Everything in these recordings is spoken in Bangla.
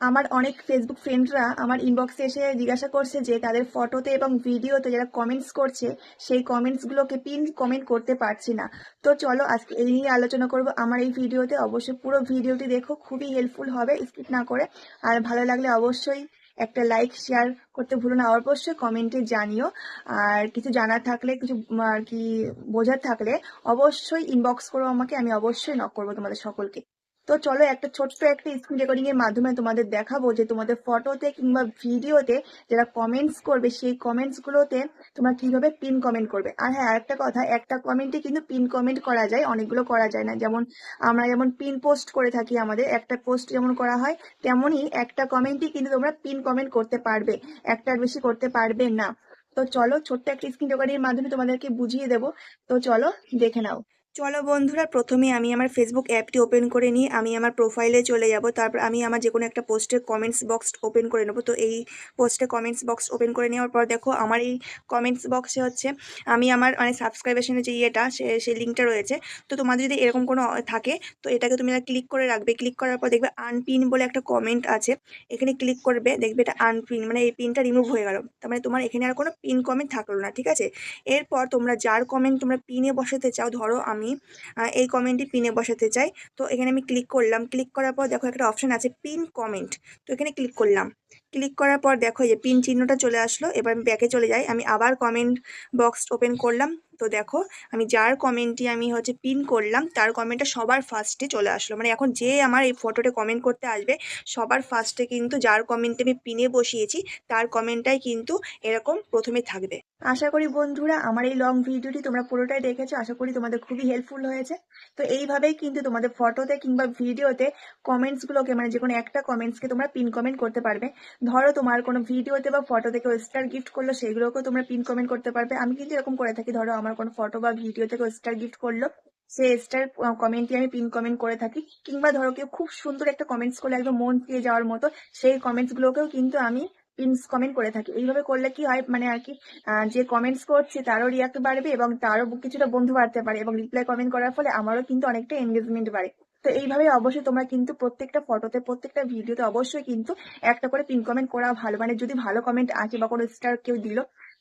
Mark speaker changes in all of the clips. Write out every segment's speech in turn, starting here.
Speaker 1: আমার অনেক ফেসবুক ফ্রেন্ডরা আমার ইনবক্সে এসে জিজ্ঞাসা করছে যে তাদের ফটোতে এবং ভিডিওতে যারা কমেন্টস করছে, সেই কমেন্টসগুলোকে পিন কমেন্ট করতে পারছি না। তো চলো আজকে এই নিয়ে আলোচনা করব। আমার এই ভিডিওতে অবশ্যই পুরো ভিডিওটি দেখো, খুবই হেল্পফুল হবে স্কিপ না করে। আর ভালো লাগলে অবশ্যই একটা লাইক শেয়ার করতে ভুলো না। অবশ্যই কমেন্টে জানিও। আর কিছু জানার থাকলে, কিছু আর কি বোঝার থাকলে অবশ্যই ইনবক্স করো আমাকে, আমি অবশ্যই নক করব তোমাদের সকলকে। তো চলো একটা ছোট্ট একটা স্ক্রিন রেকর্ডিং এর মাধ্যমে তোমাদের দেখাবো যে তোমাদের ফটোতে কিংবা ভিডিওতে যারা কমেন্টস করবে, সেই কমেন্টস গুলোতে তোমরা কীভাবে পিন কমেন্ট করবে। আর হ্যাঁ আরেকটা কথা, একটা কমেন্টে কিন্তু পিন কমেন্ট করা যায়, অনেকগুলো করা যায় না। যেমন আমরা যেমন পিন পোস্ট করে থাকি আমাদের, একটা পোস্ট যেমন করা হয়, তেমনই একটা কমেন্টই কিন্তু তোমরা পিন কমেন্ট করতে পারবে একটার বেশি করতে পারবে না। তো চলো ছোট্ট একটা স্ক্রিন রেকর্ডিং এর মাধ্যমে তোমাদেরকে বুঝিয়ে দেবো। তো চলো দেখে নাও। চলো বন্ধুরা প্রথমে আমি আমার ফেসবুক অ্যাপটি ওপেন করে নিই। আমি আমার প্রোফাইলে চলে যাব। তারপর আমি আমার যে কোনো একটা পোস্টের কমেন্টস বক্স ওপেন করে নেব। তো এই পোস্টে কমেন্টস বক্স ওপেন করে নেওয়ার পর দেখো, আমার এই কমেন্টস বক্সে হচ্ছে, আমি আমার মানে সাবস্ক্রাইবেশনের যে ইয়েটা, সে সেই লিঙ্কটা রয়েছে। তো তোমাদের যদি এরকম কোনো থাকে, তো এটাকে তুমি ক্লিক করে রাখবে। ক্লিক করার পর দেখবে আনপিন বলে একটা কমেন্ট আছে। এখানে ক্লিক করবে, দেখবে এটা আনপিন মানে এই পিনটা রিমুভ হয়ে গেল। তার মানে তোমার এখানে আর কোনো পিন কমেন্ট থাকল না, ঠিক আছে? এরপর তোমরা যার কমেন্ট তোমরা পিনে বসাতে চাও, ধরো আমি আহ, এই কমেন্টটি পিনে বসাতে চাই। তো এখানে আমি ক্লিক করলাম। ক্লিক করার পর দেখো একটা অপশান আছে পিন কমেন্ট তো এখানে ক্লিক করলাম। ক্লিক করার পর দেখো যে পিন চিহ্নটা চলে আসলো, এবার আমি ব্যাকে চলে যাই। আমি আবার কমেন্ট বক্স ওপেন করলাম। তো দেখো, আমি যার কমেন্টটি আমি হচ্ছে পিন করলাম, তার কমেন্টটা সবার ফার্স্টে চলে আসলো। মানে এখন যে আমার এই ফটোতে কমেন্ট করতে আসবে, সবার ফার্স্টে কিন্তু যার কমেন্টে আমি পিনে বসিয়েছি, তার কমেন্টটাই কিন্তু এরকম প্রথমে থাকবে। আশা করি বন্ধুরা, আমার এই লং ভিডিওটি তোমরা পুরোটাই দেখেছ। আশা করি তোমাদের খুবই হেল্পফুল হয়েছে। তো এইভাবেই কিন্তু তোমাদের ফটোতে কিংবা ভিডিওতে কমেন্টসগুলোকে মানে যে কোনো একটা কমেন্টসকে তোমরা পিন কমেন্ট করতে পারবে। ধরো তোমার কোনো ভিডিওতে বা ফটোতে কেউ স্টার গিফট করল, সেগুলোকেও তোমরা পিন কমেন্ট করতে পারবে। আমি কিন্তু এরকম করে থাকি, ধরো আমার কোনো ফটো বা ভিডিওতে কেউ স্টার গিফট করল, সে স্টার কমেন্টই আমি পিন কমেন্ট করে থাকি। কিংবা ধরো কেউ খুব সুন্দর একটা কমেন্টস করলে, একদম মন পেয়ে যাওয়ার মতো, সেই কমেন্টস গুলোকেও কিন্তু আমি পিনস কমেন্ট করে থাকি। এইভাবে করলে কি হয় মানে আর কি যে কমেন্টস করছে তারও রিয়াক্ট বাড়বে এবং তারও কিছুটা বন্ধু বাড়তে পারে এবং রিপ্লাই কমেন্ট করার ফলে আমারও কিন্তু অনেকটা এনগেজমেন্ট বাড়ে। তো এইভাবে অবশ্যই তোমরা কিন্তু প্রত্যেকটা ফটোতে প্রত্যেকটা ভিডিওতে অবশ্যই কিন্তু একটা করে পিন কমেন্ট করা ভালো। মানে যদি ভালো কমেন্ট আছে বা কোনো স্টার কেউ দিল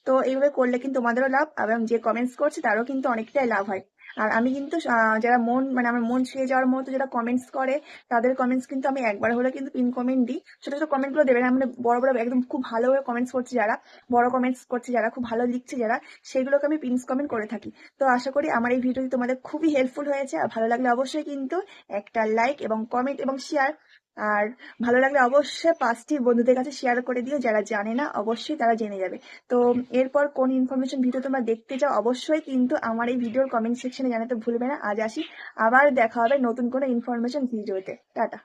Speaker 1: তো এইভাবে করলে কিন্তু তোমাদেরও লাভ, এবং যে কমেন্টস করছে তারও কিন্তু অনেকটাই লাভ হয়। আর আমি কিন্তু যারা মন মানে আমার মন ছুঁয়ে যাওয়ার মতো যারা কমেন্টস করে, তাদের কমেন্টস কিন্তু আমি একবার হলে কিন্তু পিন কমেন্ট দিই। ছোট ছোট কমেন্টগুলো দেবে না মানে বড় বড়, একদম খুব ভালো কমেন্টস করছে যারা, বড় কমেন্টস করছে যারা, খুব ভালো লিখছে যারা, সেগুলোকে আমি পিনস কমেন্ট করে থাকি। তো আশা করি আমার এই ভিডিওটি তোমাদের খুবই হেল্পফুল হয়েছে, আর ভালো লাগলে অবশ্যই কিন্তু একটা লাইক এবং কমেন্ট এবং শেয়ার আর ভালো লাগলে অবশ্যই পাঁচটি বন্ধুদের কাছে শেয়ার করে দিও, যারা জানে না অবশ্যই তারা জেনে যাবে। তো এরপর কোন ইনফরমেশন ভিডিও তোমরা দেখতে চাও, অবশ্যই কিন্তু আমার এই ভিডিওর কমেন্ট সেকশনে জানাতে ভুলবে না। আজ আসি, আবার দেখা হবে নতুন কোনো ইনফরমেশন ভিডিওতে টাটা।